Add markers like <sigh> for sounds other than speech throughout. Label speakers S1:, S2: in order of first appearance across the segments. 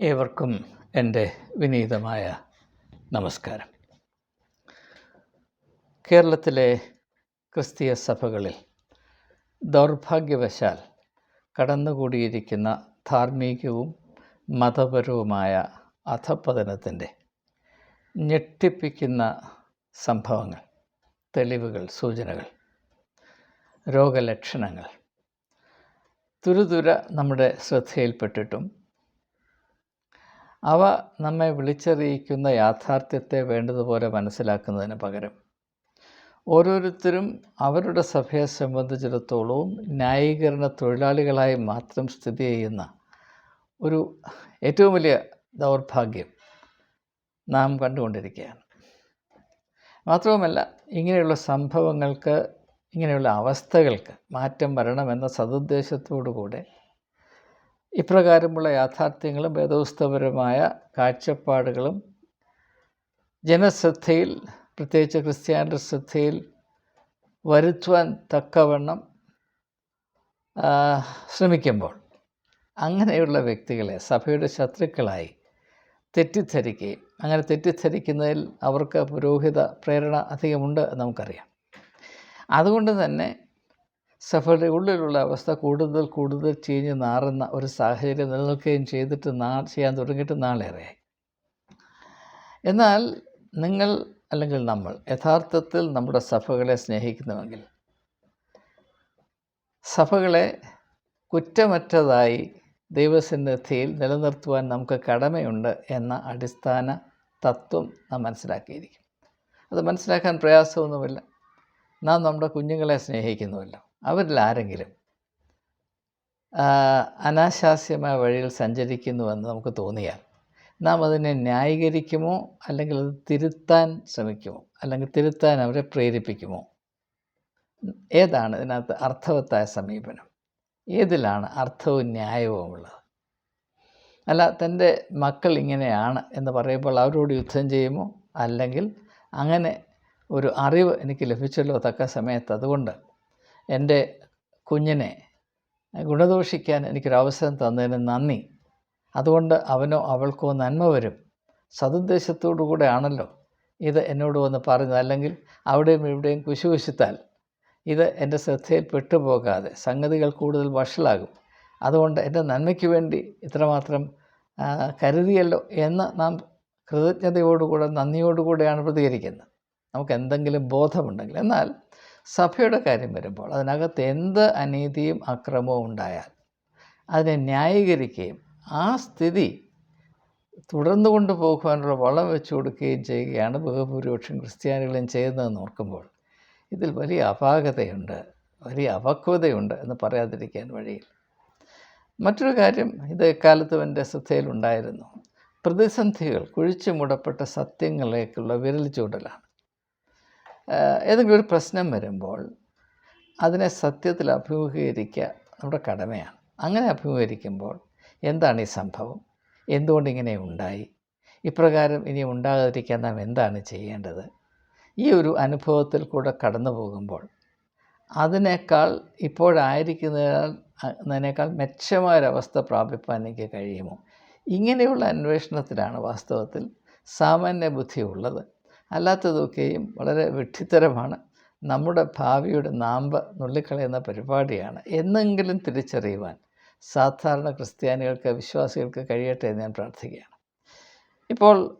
S1: ഏവർക്കും എന്റെ വിനീതമായ നമസ്കാരം. കേരളത്തിലെ ക്രിസ്തീയ സഭകളിൽ ദൗർഭാഗ്യവശാൽ കടന്നുകൂടിയിരിക്കുന്ന ധാർമ്മികവും മതപരവുമായ അധപ്പതനത്തിന്റെ ഞെട്ടിപ്പിക്കുന്ന സംഭവങ്ങൾ തെളിവുകൾ സൂചനകൾ രോഗലക്ഷണങ്ങൾ തുരുതുര നമ്മുടെ ശ്രദ്ധയിൽപ്പെട്ടിട്ടും അവ നമ്മെ വിളിച്ചറിയിക്കുന്ന യാഥാർത്ഥ്യത്തെ വേണ്ടതുപോലെ മനസ്സിലാക്കുന്നതിന് പകരം. ഓരോരുത്തരും അവരുടെ സഭയെ സംബന്ധിച്ചിടത്തോളവും ന്യായീകരണ തൊഴിലാളികളായി മാത്രം സ്ഥിതി ചെയ്യുന്ന ഒരു ഏറ്റവും വലിയ ദൗർഭാഗ്യം നാം കണ്ടുകൊണ്ടിരിക്കുകയാണ്. മാത്രവുമല്ല ഇങ്ങനെയുള്ള സംഭവങ്ങൾക്ക് ഇങ്ങനെയുള്ള അവസ്ഥകൾക്ക് മാറ്റം വരണമെന്ന സതുദ്ദേശത്തോടു കൂടെ ഇപ്രകാരമുള്ള യാഥാർത്ഥ്യങ്ങളും വേദോസ്തപരമായ കാഴ്ചപ്പാടുകളും ജനശ്രദ്ധയിൽ പ്രത്യേകിച്ച് ക്രിസ്ത്യാനിയുടെ ശ്രദ്ധയിൽ വരുത്തുവാൻ തക്കവണ്ണം ശ്രമിക്കുമ്പോൾ അങ്ങനെയുള്ള വ്യക്തികളെ സഭയുടെ ശത്രുക്കളായി തെറ്റിദ്ധരിക്കുകയും അങ്ങനെ തെറ്റിദ്ധരിക്കുന്നതിൽ അവർക്ക് പുരോഹിത പ്രേരണ അധികമുണ്ട് നമുക്കറിയാം. അതുകൊണ്ട് തന്നെ സഭയുടെ ഉള്ളിലുള്ള അവസ്ഥ കൂടുതൽ കൂടുതൽ ചീഞ്ഞ് നാറുന്ന ഒരു സാഹചര്യം നിലനിൽക്കുകയും ചെയ്തിട്ട് നാ ചെയ്യാൻ തുടങ്ങിയിട്ട് നാളേറെയായി എന്നാൽ നിങ്ങൾ അല്ലെങ്കിൽ നമ്മൾ യഥാർത്ഥത്തിൽ നമ്മുടെ സഭകളെ സ്നേഹിക്കുന്നുവെങ്കിൽ സഭകളെ കുറ്റമറ്റതായി ദൈവസന്നിധിയിൽ നിലനിർത്തുവാൻ നമുക്ക് കടമയുണ്ട് എന്ന അടിസ്ഥാന തത്വം നാം മനസ്സിലാക്കിയിരിക്കും. അത് മനസ്സിലാക്കാൻ പ്രയാസമൊന്നുമില്ല. നാം നമ്മുടെ കുഞ്ഞുങ്ങളെ സ്നേഹിക്കുന്നുവല്ലോ. അവരിൽ ആരെങ്കിലും അനാശാസ്യമായ വഴിയിൽ സഞ്ചരിക്കുന്നുവെന്ന് നമുക്ക് തോന്നിയാൽ നാം അതിനെ ന്യായീകരിക്കുമോ? അല്ലെങ്കിൽ അത് തിരുത്താൻ ശ്രമിക്കുമോ? അല്ലെങ്കിൽ തിരുത്താൻ അവരെ പ്രേരിപ്പിക്കുമോ? ഏതാണ് ഇതിനകത്ത് അർത്ഥവത്തായ സമീപനം? ഏതിലാണ് അർത്ഥവും ന്യായവും ഉള്ളത്? അല്ല തന്റെ മക്കൾ ഇങ്ങനെയാണ് എന്ന് പറയുമ്പോൾ അവരോട് യുദ്ധം ചെയ്യുമോ? അല്ലെങ്കിൽ അങ്ങനെ ഒരു അറിവ് എനിക്ക് ലഭിച്ചല്ലോ തക്ക സമയത്ത്. അതുകൊണ്ട് എന്റെ കുഞ്ഞിനെ ഗുണദോഷിക്കാൻ എനിക്കൊരവസരം തന്നതിന് നന്ദി. അതുകൊണ്ട് അവനോ അവൾക്കോ നന്മ വരും. സതുദ്ദേശത്തോടു കൂടെ ആണല്ലോ ഇത് എന്നോട് വന്ന് പറഞ്ഞത് അല്ലെങ്കിൽ അവിടെയും ഇവിടെയും കുശുകുശുത്താൽ ഇത് എന്റെ ശ്രദ്ധയിൽ പെട്ടുപോകാതെ സംഗതികൾ കൂടുതൽ വഷളാകും. അതുകൊണ്ട് എന്റെ നന്മയ്ക്ക് വേണ്ടി ഇത്രമാത്രം കരുതിയല്ലോ എന്ന് നാം കൃതജ്ഞതയോടുകൂടെ നന്ദിയോടുകൂടെയാണ് പ്രതികരിക്കുന്നത്. നമുക്ക് എന്തെങ്കിലും ബോധമുണ്ടെങ്കിൽ എന്നാൽ സഭയുടെ കാര്യം വരുമ്പോൾ അതിനകത്ത് എന്ത് അനീതിയും അക്രമവും ഉണ്ടായാൽ അതിനെ ന്യായീകരിക്കുകയും ആ സ്ഥിതി തുടർന്നു കൊണ്ടുപോകുവാനുള്ള വളം വെച്ചു കൊടുക്കുകയും ചെയ്യുകയാണ് ബഹുഭൂരിപക്ഷം ക്രിസ്ത്യാനികളും ചെയ്യുന്നതെന്ന് ഓർക്കുമ്പോൾ ഇതിൽ വലിയ അപാകതയുണ്ട് വലിയ അപക്വതയുണ്ട് എന്ന് പറയാതിരിക്കാൻ വഴിയിൽ മറ്റൊരു കാര്യം ഇത് എക്കാലത്തും എന്റെ ശ്രദ്ധയിലുണ്ടായിരുന്നു. പ്രതിസന്ധികൾ കുഴിച്ചു മുടപ്പെട്ട സത്യങ്ങളിലേക്കുള്ള വിരൽ ചൂടലാണ് ഏതെങ്കിലും ഒരു പ്രശ്നം വരുമ്പോൾ അതിനെ സത്യത്തിൽ അഭിമുഖീകരിക്കുക നമ്മുടെ കടമയാണ്. അങ്ങനെ അഭിമുഖീകരിക്കുമ്പോൾ എന്താണ് ഈ സംഭവം? എന്തുകൊണ്ട് ഇങ്ങനെ ഉണ്ടായി? ഇപ്രകാരം ഇനി ഉണ്ടാകാതിരിക്കാൻ നാം എന്താണ് ചെയ്യേണ്ടത്? ഈ ഒരു അനുഭവത്തിൽ കൂടെ കടന്നു പോകുമ്പോൾ അതിനേക്കാൾ ഇപ്പോഴായിരിക്കുന്നതിനേക്കാൾ മെച്ചമായൊരവസ്ഥ പ്രാപിപ്പാൻ എനിക്ക് കഴിയുമോ? ഇങ്ങനെയുള്ള അന്വേഷണത്തിലാണ് വാസ്തവത്തിൽ സാമാന്യ ബുദ്ധി ഉള്ളത്. അല്ലാത്തതൊക്കെയും വളരെ വിഡ്ഢിത്തരമാണ്. നമ്മുടെ ഭാവിയുടെ നാമ്പ് നുള്ളിക്കളയുന്ന പരിപാടിയാണ്. എന്നെങ്കിലും തിരിച്ചറിയുവാൻ സാധാരണ ക്രിസ്ത്യാനികൾക്ക് വിശ്വാസികൾക്ക് കഴിയട്ടെ എന്ന് ഞാൻ പ്രാർത്ഥിക്കുകയാണ്. ഇപ്പോൾ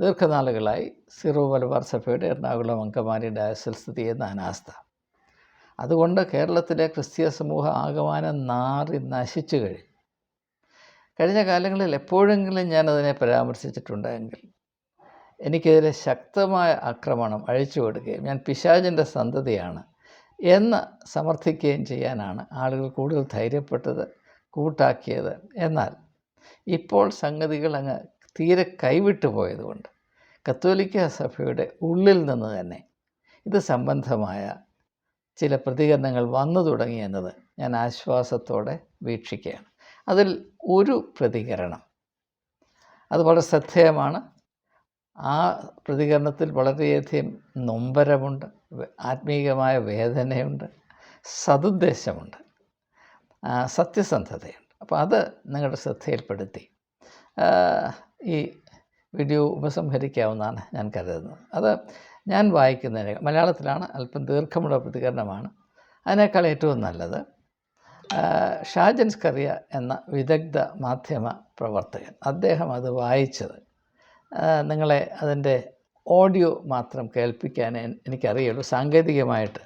S1: ദീർഘനാളുകളായി സിറോ മലബാർ സഭയുടെ എറണാകുളം അങ്കമാലി ഡയസിൽ സ്ഥിതി ചെയ്യുന്ന അനാസ്ഥ. അതുകൊണ്ട് കേരളത്തിലെ ക്രിസ്തീയ സമൂഹം ആകമാനം നാറി നശിച്ചു കഴിഞ്ഞു. കഴിഞ്ഞ കാലങ്ങളിൽ എപ്പോഴെങ്കിലും ഞാനതിനെ പരാമർശിച്ചിട്ടുണ്ടെങ്കിൽ എനിക്കെതിരെ ശക്തമായ ആക്രമണം അഴിച്ചു കൊടുക്കുകയും ഞാൻ പിശാചിന്റെ സന്തതിയാണ് എന്ന് സമർത്ഥിക്കുകയും ചെയ്യാനാണ് ആളുകൾ കൂടുതൽ ധൈര്യപ്പെട്ടത് കൂട്ടാക്കിയത്. എന്നാൽ ഇപ്പോൾ സംഗതികൾ അങ്ങ് തീരെ കൈവിട്ടു പോയതുകൊണ്ട് കത്തോലിക്ക സഭയുടെ ഉള്ളിൽ നിന്ന് തന്നെ ഇത് സംബന്ധമായ ചില പ്രതികരണങ്ങൾ വന്നു തുടങ്ങി എന്നത് ഞാൻ ആശ്വാസത്തോടെ വീക്ഷിക്കുകയാണ്. അതിൽ ഒരു പ്രതികരണം. അത് വളരെ ശ്രദ്ധേയമാണ്. ആ പ്രതികരണത്തിൽ വളരെയധികം നൊമ്പരമുണ്ട് ആത്മീയമായ വേദനയുണ്ട് സതുദ്ദേശമുണ്ട് സത്യസന്ധതയുണ്ട്. അപ്പോൾ അത് നിങ്ങളുടെ ശ്രദ്ധയിൽപ്പെടുത്തി. ഈ വീഡിയോ ഉപസംഹരിക്കാവുന്നതാണ് ഞാൻ കരുതുന്നത്. അത് ഞാൻ വായിക്കുന്നതിന് മലയാളത്തിലാണ് അല്പം ദീർഘമുള്ള പ്രതികരണമാണ്. അതിനേക്കാൾ ഏറ്റവും നല്ലത് ഷാജൻസ് കറിയ എന്ന വിദഗ്ധ മാധ്യമ പ്രവർത്തകൻ അദ്ദേഹം അത് വായിച്ചത് നിങ്ങളെ അതിന്റെ ഓഡിയോ മാത്രം കേൾപ്പിക്കാൻ എനിക്കറിയുള്ളൂ. സാങ്കേതികമായിട്ട്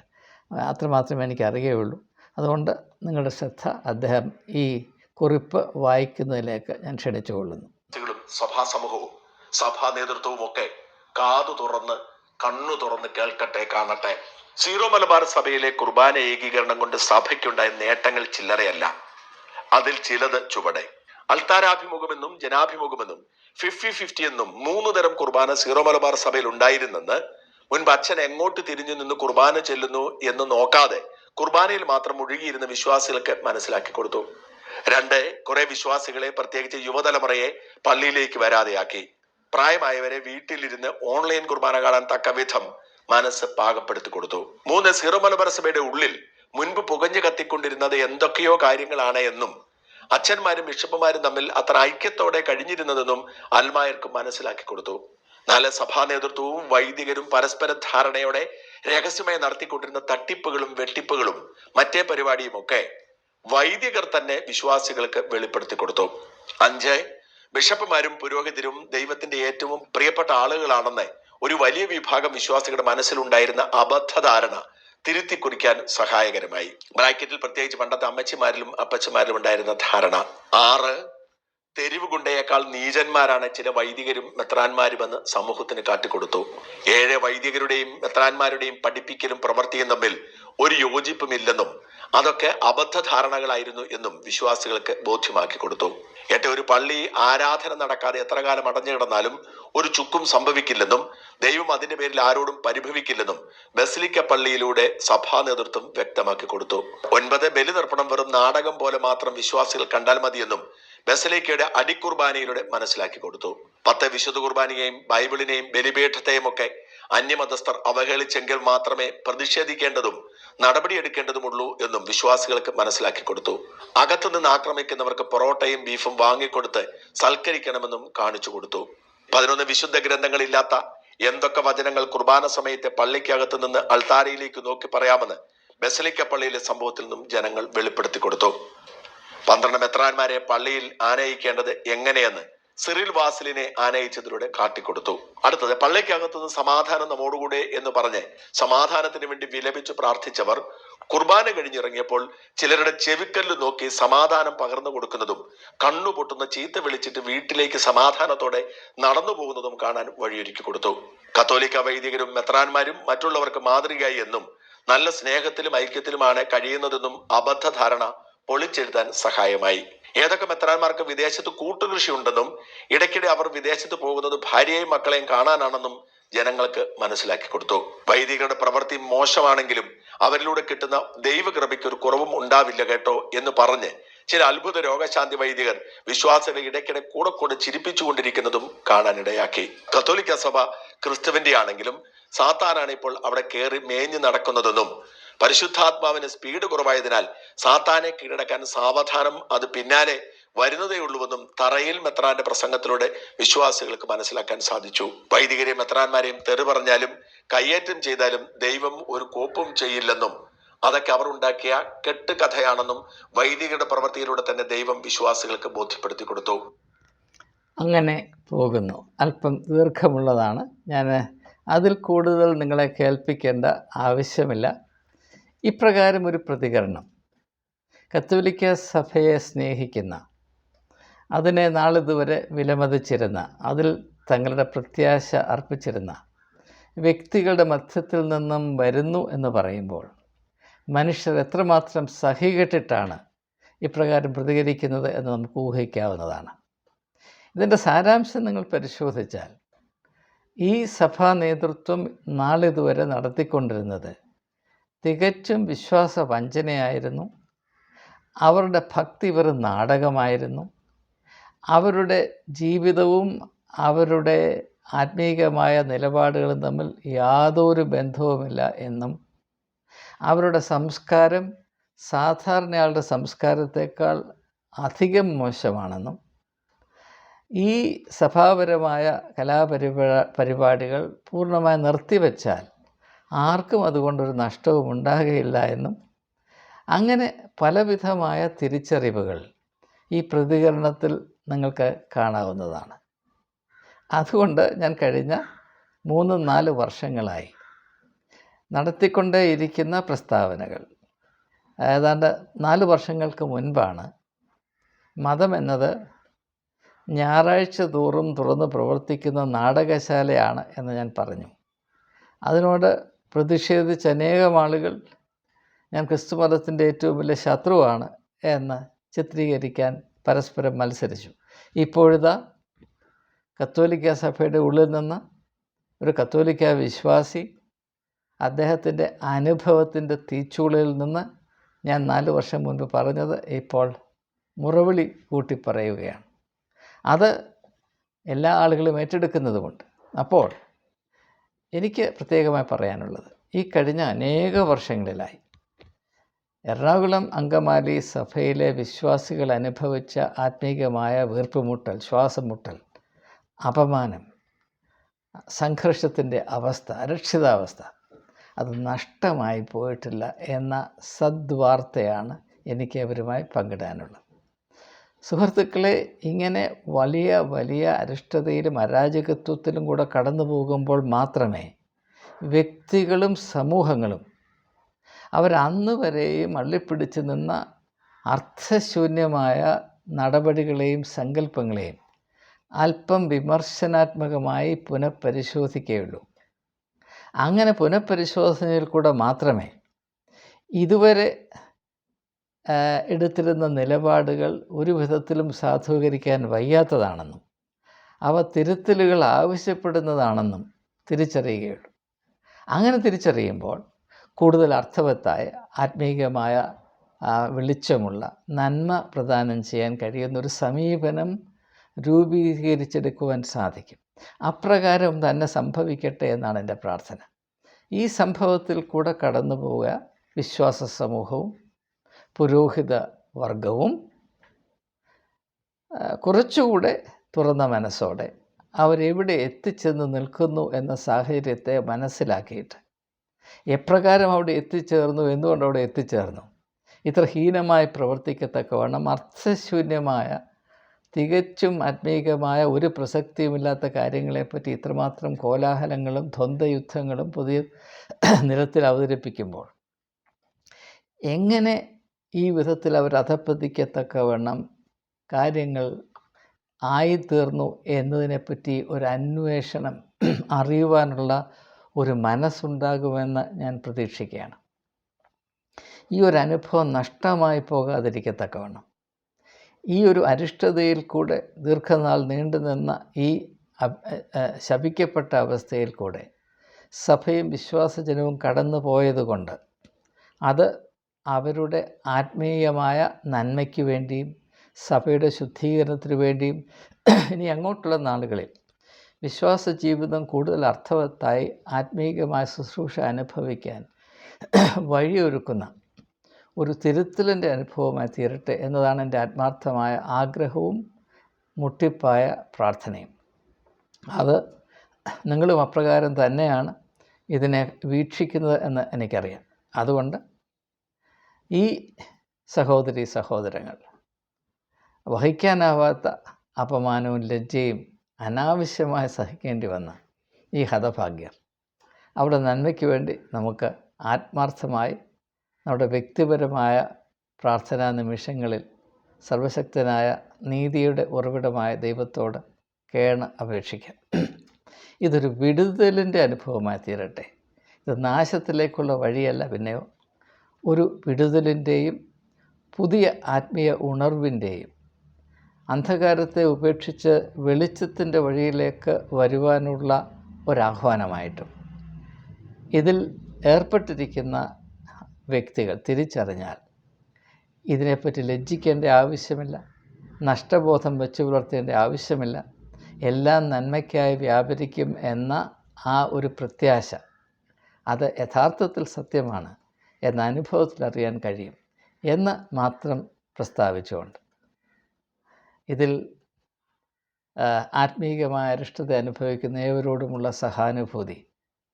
S1: അത്രമാത്രമേ എനിക്കറിയുള്ളൂ. അതുകൊണ്ട് നിങ്ങളുടെ ശ്രദ്ധ അദ്ദേഹം ഈ കുറിപ്പ് വായിക്കുന്നതിലേക്ക് ഞാൻ ക്ഷണിച്ചുകൊള്ളുന്നു
S2: സഭാ സമൂഹവും സഭാ നേതൃത്വവും ഒക്കെ കാതു തുറന്ന് കണ്ണു തുറന്ന് കേൾക്കട്ടെ കാണട്ടെ. സീറോ മലബാർ സഭയിലെ കുർബാന ഏകീകരണം കൊണ്ട് സഭയ്ക്കുണ്ടായ നേട്ടങ്ങൾ ചില്ലറയല്ല. അതിൽ ചിലത് ചുവടെ. അൾത്താരാഭിമുഖമെന്നും ജനാഭിമുഖമെന്നും ഫിഫ്റ്റി ഫിഫ്റ്റി എന്നും മൂന്ന് തരം കുർബാന സീറോ മലബാർ സഭയിൽ ഉണ്ടായിരുന്നെന്ന് മുൻപ് അച്ഛൻ എങ്ങോട്ട് തിരിഞ്ഞു നിന്ന് കുർബാന ചെല്ലുന്നു എന്ന് നോക്കാതെ കുർബാനയിൽ മാത്രം ഒഴുകിയിരുന്ന വിശ്വാസികൾക്ക് മനസ്സിലാക്കി കൊടുത്തു. രണ്ട് കുറെ വിശ്വാസികളെ പ്രത്യേകിച്ച് യുവതലമുറയെ പള്ളിയിലേക്ക് വരാതെയാക്കി. പ്രായമായവരെ വീട്ടിലിരുന്ന് ഓൺലൈൻ കുർബാന കാണാൻ തക്ക വിധം മനസ്സ് പാകപ്പെടുത്തി കൊടുത്തു. മൂന്ന് സീറോ മലബാർ സഭയുടെ ഉള്ളിൽ മുൻപ് പുകഞ്ഞു കത്തിക്കൊണ്ടിരുന്നത് എന്തൊക്കെയോ കാര്യങ്ങളാണ് എന്നും അച്ഛന്മാരും ബിഷപ്പുമാരും തമ്മിൽ അത്ര ഐക്യത്തോടെ കഴിഞ്ഞിരുന്നതെന്നും അൽമായർക്ക് മനസ്സിലാക്കി കൊടുത്തു. നാല് സഭാ നേതൃത്വവും വൈദികരും പരസ്പര ധാരണയോടെ രഹസ്യമായി നടത്തിക്കൊണ്ടിരുന്ന തട്ടിപ്പുകളും വെട്ടിപ്പുകളും മറ്റേ പരിപാടിയും ഒക്കെ വൈദികർ തന്നെ വിശ്വാസികൾക്ക് വെളിപ്പെടുത്തി കൊടുത്തു. അഞ്ച് ബിഷപ്പുമാരും പുരോഹിതരും ദൈവത്തിന്റെ ഏറ്റവും പ്രിയപ്പെട്ട ആളുകളാണെന്ന് ഒരു വലിയ വിഭാഗം വിശ്വാസികളുടെ മനസ്സിലുണ്ടായിരുന്ന അബദ്ധധാരണ തിരുത്തി കുറിക്കാൻ സഹായകരമായി. ബ്രാക്കറ്റിൽ പ്രത്യേകിച്ച് പണ്ടത്തെ അമ്മച്ചിമാരിലും അപ്പച്ചമാരിലും ഉണ്ടായിരുന്ന ധാരണ. ആറ് തെരുവ് ഗുണ്ടയേക്കാൾ നീചന്മാരാണ് ചില വൈദികരും മെത്രാന്മാരുമെന്ന് സമൂഹത്തിന് കാട്ടിക്കൊടുത്തു. ഏഴ് വൈദികരുടെയും മെത്രാന്മാരുടെയും പഠിപ്പിക്കലും പ്രവർത്തിയും തമ്മിൽ ഒരു യോജിപ്പുമില്ലെന്നും അതൊക്കെ അബദ്ധ ധാരണകളായിരുന്നു എന്നും വിശ്വാസികൾക്ക് ബോധ്യമാക്കി കൊടുത്തു എട്ട് ഒരു പള്ളി ആരാധന നടക്കാതെ എത്ര കാലം അടഞ്ഞു കിടന്നാലും ഒരു ചുക്കും സംഭവിക്കില്ലെന്നും ദൈവം അതിന്റെ പേരിൽ ആരോടും പരിഭവിക്കില്ലെന്നും ബസിലിക്ക പള്ളിയിലൂടെ സഭാ നേതൃത്വം വ്യക്തമാക്കി കൊടുത്തു. ഒൻപത് ബലിതർപ്പണം വെറും നാടകം പോലെ മാത്രം വിശ്വാസികൾ കണ്ടാൽ മതിയെന്നും ബസലിക്കയുടെ അടിക്കുർബാനയിലൂടെ മനസ്സിലാക്കി കൊടുത്തു. പത്ത് വിശുദ്ധ കുർബാനയെയും ബൈബിളിനെയും ബലിപീഠത്തെയും ഒക്കെ അന്യമതസ്ഥർ അവഹേളിച്ചെങ്കിൽ മാത്രമേ പ്രതിഷേധിക്കേണ്ടതും നടപടിയെടുക്കേണ്ടതുമുള്ളൂ എന്നും വിശ്വാസികൾക്ക് മനസ്സിലാക്കി കൊടുത്തു. അകത്തു നിന്ന് ആക്രമിക്കുന്നവർക്ക് പൊറോട്ടയും ബീഫും വാങ്ങിക്കൊടുത്ത് സൽക്കരിക്കണമെന്നും കാണിച്ചു കൊടുത്തു. പതിനൊന്ന് വിശുദ്ധ ഗ്രന്ഥങ്ങളില്ലാത്ത എന്തൊക്കെ വചനങ്ങൾ കുർബാന സമയത്തെ പള്ളിക്കകത്ത് നിന്ന് അൾത്താരയിലേക്ക് നോക്കി പറയാമെന്ന് ബസലിക്ക പള്ളിയിലെ സംഭവത്തിൽ നിന്നും ജനങ്ങൾ വെളിപ്പെടുത്തി കൊടുത്തു. പന്ത്രണ്ട് മെത്രാന്മാരെ പള്ളിയിൽ ആനയിക്കേണ്ടത് എങ്ങനെയെന്ന് സിറിൽ വാസിലിനെ ആനയിച്ചതിലൂടെ കാട്ടിക്കൊടുത്തു. അടുത്തത് പള്ളിക്കകത്തുനിന്ന് സമാധാനം നമ്മോടുകൂടെ എന്ന് പറഞ്ഞ് സമാധാനത്തിന് വേണ്ടി വിലപിച്ച് പ്രാർത്ഥിച്ചവർ കുർബാന കഴിഞ്ഞിറങ്ങിയപ്പോൾ ചിലരുടെ ചെവിക്കല്ല് നോക്കി സമാധാനം പകർന്നു കൊടുക്കുന്നതും കണ്ണു പൊട്ടുന്ന ചീത്ത വിളിച്ചിട്ട് വീട്ടിലേക്ക് സമാധാനത്തോടെ നടന്നു പോകുന്നതും കാണാൻ വഴിയൊരുക്കി കൊടുത്തു. കത്തോലിക്ക വൈദികരും മെത്രാന്മാരും മറ്റുള്ളവർക്ക് മാതൃകയായി എന്നും നല്ല സ്നേഹത്തിലും ഐക്യത്തിലുമാണ് കഴിയുന്നതെന്നും അബദ്ധ ധാരണ പൊളിച്ചെഴുതാൻ സഹായമായി. ഏതൊക്കെ മെത്രാന്മാർക്ക് വിദേശത്ത് കൂട്ടുകൃഷി ഉണ്ടെന്നും ഇടയ്ക്കിടെ അവർ വിദേശത്ത് പോകുന്നത് ഭാര്യയെയും മക്കളെയും കാണാനാണെന്നും ജനങ്ങൾക്ക് മനസ്സിലാക്കി കൊടുത്തു. വൈദികരുടെ പ്രവൃത്തി മോശമാണെങ്കിലും അവരിലൂടെ കിട്ടുന്ന ദൈവകൃപയ്ക്ക് ഒരു കുറവും ഉണ്ടാവില്ല കേട്ടോ എന്ന് പറഞ്ഞ് ചില അത്ഭുത രോഗശാന്തി വൈദികർ വിശ്വാസികളെ ഇടയ്ക്കിടെ കൂടെ കൂടെ ചിരിപ്പിച്ചുകൊണ്ടിരിക്കുന്നതും കാണാനിടയാക്കി. കത്തോലിക്ക സഭ ക്രിസ്തുവിന്റെ ആണെങ്കിലും സാത്താനാണ് ഇപ്പോൾ അവിടെ കയറി മേഞ്ഞു നടക്കുന്നതെന്നും പരിശുദ്ധാത്മാവിന് സ്പീഡ് കുറവായതിനാൽ സാത്താനെ കീഴടക്കാൻ സാവധാനം അത് പിന്നാലെ വരുന്നതേ ഉള്ളൂവെന്നും തറയിൽ മെത്രാന്റെ പ്രസംഗത്തിലൂടെ വിശ്വാസികൾക്ക് മനസ്സിലാക്കാൻ സാധിച്ചു. വൈദികരെയും മെത്രാന്മാരെയും തെറി പറഞ്ഞാലും കയ്യേറ്റം ചെയ്താലും ദൈവം ഒരു കോപ്പും ചെയ്യില്ലെന്നും അതൊക്കെ അവർ ഉണ്ടാക്കിയ കെട്ട് കഥയാണെന്നും വൈദികരുടെ പ്രവൃത്തിയിലൂടെ തന്നെ ദൈവം വിശ്വാസികൾക്ക് ബോധ്യപ്പെടുത്തി കൊടുത്തു.
S1: അങ്ങനെ പോകുന്നു. അല്പം ദീർഘമുള്ളതാണ്. ഞാൻ അതിൽ കൂടുതൽ നിങ്ങളെ കേൾപ്പിക്കേണ്ട ആവശ്യമില്ല. ഇപ്രകാരം ഒരു പ്രതികരണം. കത്തോലിക്ക സഭയെ സ്നേഹിക്കുന്ന അതിനെ നാളിതുവരെ വിലമതിച്ചിരുന്ന അതിൽ തങ്ങളുടെ പ്രത്യാശ അർപ്പിച്ചിരുന്ന വ്യക്തികളുടെ മധ്യത്തിൽ നിന്നും വരുന്നു എന്ന് പറയുമ്പോൾ മനുഷ്യർ എത്രമാത്രം സഹികെട്ടിട്ടാണ് ഇപ്രകാരം പ്രതികരിക്കുന്നത് എന്ന് നമുക്ക് ഊഹിക്കാവുന്നതാണ്. ഇതിന്റെ സാരാംശം നിങ്ങൾ പരിശോധിച്ചാൽ ഈ സഭാ നേതൃത്വം നാളിതുവരെ നടത്തിക്കൊണ്ടിരുന്നത് തികച്ചും വിശ്വാസ വഞ്ചനയായിരുന്നു അവരുടെ ഭക്തി വെറും നാടകമായിരുന്നു. അവരുടെ ജീവിതവും അവരുടെ ആത്മീകമായ നിലപാടുകളും തമ്മിൽ യാതൊരു ബന്ധവുമില്ല എന്നും അവരുടെ സംസ്കാരം സാധാരണയാളുടെ സംസ്കാരത്തേക്കാൾ അധികം മോശമാണെന്നും ഈ സഭാപരമായ കലാപരിപാ പരിപാടികൾ പൂർണമായി നിർത്തിവെച്ചാൽ ആർക്കും അതുകൊണ്ടൊരു നഷ്ടവും ഉണ്ടാകുകയില്ല എന്നും അങ്ങനെ പലവിധമായ തിരിച്ചറിവുകൾ ഈ പ്രതികരണത്തിൽ നിങ്ങൾക്ക് കാണാവുന്നതാണ്. അതുകൊണ്ട് ഞാൻ കഴിഞ്ഞ മൂന്ന് നാല് വർഷങ്ങളായി നടത്തിക്കൊണ്ടേയിരിക്കുന്ന പ്രസ്താവനകൾ ഏതാണ്ട് നാല് വർഷങ്ങൾക്ക് മുൻപാണ് മതം എന്നത് ഞായറാഴ്ച തോറും തുറന്ന് പ്രവർത്തിക്കുന്ന നാടകശാലയാണ് എന്ന് ഞാൻ പറഞ്ഞു. അതിനോട് പ്രതിഷേധിച്ച് അനേകം ആളുകൾ ഞാൻ ക്രിസ്തു മതത്തിന്റെ ഏറ്റവും വലിയ ശത്രുവാണ് എന്ന് ചിത്രീകരിക്കാൻ പരസ്പരം മത്സരിച്ചു. ഇപ്പോഴിതാ കത്തോലിക്ക സഭയുടെ ഉള്ളിൽ നിന്ന് ഒരു കത്തോലിക്ക വിശ്വാസി അദ്ദേഹത്തിന്റെ അനുഭവത്തിന്റെ തീച്ചൂളയിൽ നിന്ന് ഞാൻ നാല് വർഷം മുൻപ് പറഞ്ഞത് ഇപ്പോൾ മുറവിളി കൂട്ടി പറയുകയാണ് അത് എല്ലാ ആളുകളും ഏറ്റെടുക്കുന്നതുകൊണ്ട് അപ്പോൾ എനിക്ക് പ്രത്യേകമായി പറയാനുള്ളത് ഈ കഴിഞ്ഞ അനേക വർഷങ്ങളിലായി എറണാകുളം അങ്കമാലി സഭയിലെ വിശ്വാസികൾ അനുഭവിച്ച ആത്മീകമായ വീർപ്പുമുട്ടൽ ശ്വാസം മുട്ടൽ അപമാനം സംഘർഷത്തിന്റെ അവസ്ഥ അരക്ഷിതാവസ്ഥ അത് നഷ്ടമായി പോയിട്ടില്ല എന്ന സദ്വാർത്തയാണ് എനിക്ക് അവരുമായി പങ്കിടാനുള്ളത്. സുഹൃത്തുക്കളെ ഇങ്ങനെ വലിയ വലിയ അരിഷ്ടതയിലും അരാജകത്വത്തിലും കൂടെ കടന്നു പോകുമ്പോൾ മാത്രമേ വ്യക്തികളും സമൂഹങ്ങളും അവരന്ന് വരെയും അള്ളിപ്പിടിച്ച് നിന്ന അർത്ഥശൂന്യമായ നടപടികളെയും സങ്കല്പങ്ങളെയും അല്പം വിമർശനാത്മകമായി പുനഃപരിശോധിക്കുകയുള്ളൂ അങ്ങനെ പുനഃപരിശോധനയിൽ കൂടെ മാത്രമേ ഇതുവരെ എടുത്തിരുന്ന നിലപാടുകൾ ഒരു വിധത്തിലും സാധൂകരിക്കാൻ വയ്യാത്തതാണെന്നും അവ തിരുത്തലുകൾ ആവശ്യപ്പെടുന്നതാണെന്നും തിരിച്ചറിയുകയുള്ളൂ. അങ്ങനെ തിരിച്ചറിയുമ്പോൾ കൂടുതൽ അർത്ഥവത്തായ ആത്മീകമായ വെളിച്ചമുള്ള നന്മ പ്രദാനം ചെയ്യാൻ കഴിയുന്ന ഒരു സമീപനം രൂപീകരിച്ചെടുക്കുവാൻ സാധിക്കും. അപ്രകാരം തന്നെ സംഭവിക്കട്ടെ എന്നാണ് എന്റെ പ്രാർത്ഥന. ഈ സംഭവത്തിൽ കൂടെ കടന്നു പോവുക വിശ്വാസ സമൂഹവും പുരോഹിത വർഗവും കുറച്ചുകൂടെ തുറന്ന മനസ്സോടെ അവരെവിടെ എത്തിച്ചെന്ന് നിൽക്കുന്നു എന്ന സാഹചര്യത്തെ മനസ്സിലാക്കിയിട്ട് എപ്രകാരം അവിടെ എത്തിച്ചേർന്നു എന്തുകൊണ്ട് അവിടെ എത്തിച്ചേർന്നു? ഇത്ര ഹീനമായി പ്രവർത്തിക്കത്തക്കവണ്ണം അർത്ഥശൂന്യമായ തികച്ചും ആത്മീകമായ ഒരു പ്രസക്തിയുമില്ലാത്ത കാര്യങ്ങളെപ്പറ്റി ഇത്രമാത്രം കോലാഹലങ്ങളും ദ്വന്ദ്യുദ്ധങ്ങളും പുതിയ നിരത്തിൽ അവതരിപ്പിക്കുമ്പോൾ എങ്ങനെ ഈ വിധത്തിൽ അവർ അധപ്പതിക്കത്തക്കവണ്ണം കാര്യങ്ങൾ ആയിത്തീർന്നു എന്നതിനെപ്പറ്റി ഒരു അന്വേഷണം <clears throat> അറിയുവാനുള്ള ഒരു മനസ്സുണ്ടാകുമെന്ന് ഞാൻ പ്രതീക്ഷിക്കുകയാണ്. ഈ ഒരു അനുഭവം നഷ്ടമായി പോകാതിരിക്കത്തക്കവണ്ണം. ഈ ഒരു അരിഷ്ടതയിൽ കൂടെ ദീർഘനാൾ നീണ്ടുനിന്ന ഈ ശപിക്കപ്പെട്ട അവസ്ഥയിൽ കൂടെ സഭയും വിശ്വാസജനവും കടന്നു പോയതുകൊണ്ട് അത് അവരുടെ ആത്മീയമായ നന്മയ്ക്ക് വേണ്ടിയും സഭയുടെ ശുദ്ധീകരണത്തിന് വേണ്ടിയും ഇനി അങ്ങോട്ടുള്ള നാളുകളിൽ വിശ്വാസ ജീവിതം കൂടുതൽ അർത്ഥവത്തായി ആത്മീയമായ ശുശ്രൂഷ അനുഭവിക്കാൻ വഴിയൊരുക്കുന്ന ഒരു തിരുത്തലിന്റെ അനുഭവമായി തീരട്ടെ എന്നതാണ് എന്റെ ആത്മാർത്ഥമായ ആഗ്രഹവും മുട്ടിപ്പായ പ്രാർത്ഥനയും. അത് നിങ്ങളും അപ്രകാരം തന്നെയാണ് ഇതിനെ വീക്ഷിക്കുന്നത് എന്ന് എനിക്കറിയാം. അതുകൊണ്ട് ഈ സഹോദരി സഹോദരങ്ങൾ. വഹിക്കാനാവാത്ത അപമാനവും ലജ്ജയും അനാവശ്യമായി സഹിക്കേണ്ടി വന്ന ഈ ഹതഭാഗ്യർ അവിടെ നന്മയ്ക്ക് വേണ്ടി നമുക്ക് ആത്മാർത്ഥമായി നമ്മുടെ വ്യക്തിപരമായ പ്രാർത്ഥനാ നിമിഷങ്ങളിൽ സർവശക്തനായ നീതിയുടെ ഉറവിടമായ ദൈവത്തോട് കേണ അപേക്ഷിക്കാം. ഇതൊരു വിടുതലിന്റെ അനുഭവമായി തീരട്ടെ. ഇത് നാശത്തിലേക്കുള്ള വഴിയല്ല പിന്നെയോ ഒരു വിടുതലിന്റെയും പുതിയ ആത്മീയ ഉണർവിന്റെയും അന്ധകാരത്തെ ഉപേക്ഷിച്ച് വെളിച്ചത്തിന്റെ വഴിയിലേക്ക് വരുവാനുള്ള ഒരാഹ്വാനമായിട്ടും ഇതിൽ ഏർപ്പെട്ടിരിക്കുന്ന വ്യക്തികൾ തിരിച്ചറിഞ്ഞാൽ ഇതിനെപ്പറ്റി ലജ്ജിക്കേണ്ട ആവശ്യമില്ല നഷ്ടബോധം വെച്ച് പുലർത്തേണ്ട ആവശ്യമില്ല എല്ലാം നന്മയ്ക്കായി വ്യാപരിക്കും എന്ന ആ ഒരു പ്രത്യാശ അത് യഥാർത്ഥത്തിൽ സത്യമാണ്. എന്ന അനുഭവത്തിൽ അറിയാൻ കഴിയും എന്ന് മാത്രം പ്രസ്താവിച്ചുകൊണ്ട്. ഇതിൽ ആത്മീകമായ അരിഷ്ടത അനുഭവിക്കുന്ന ഏവരോടുമുള്ള സഹാനുഭൂതി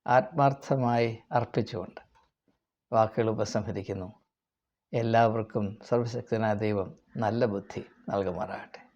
S1: ആത്മാർത്ഥമായി അർപ്പിച്ചുകൊണ്ട് വാക്കുകൾ ഉപസംഹരിക്കുന്നു. എല്ലാവർക്കും സർവശക്തനായ ദൈവം നല്ല ബുദ്ധി നൽകുമാറാകട്ടെ.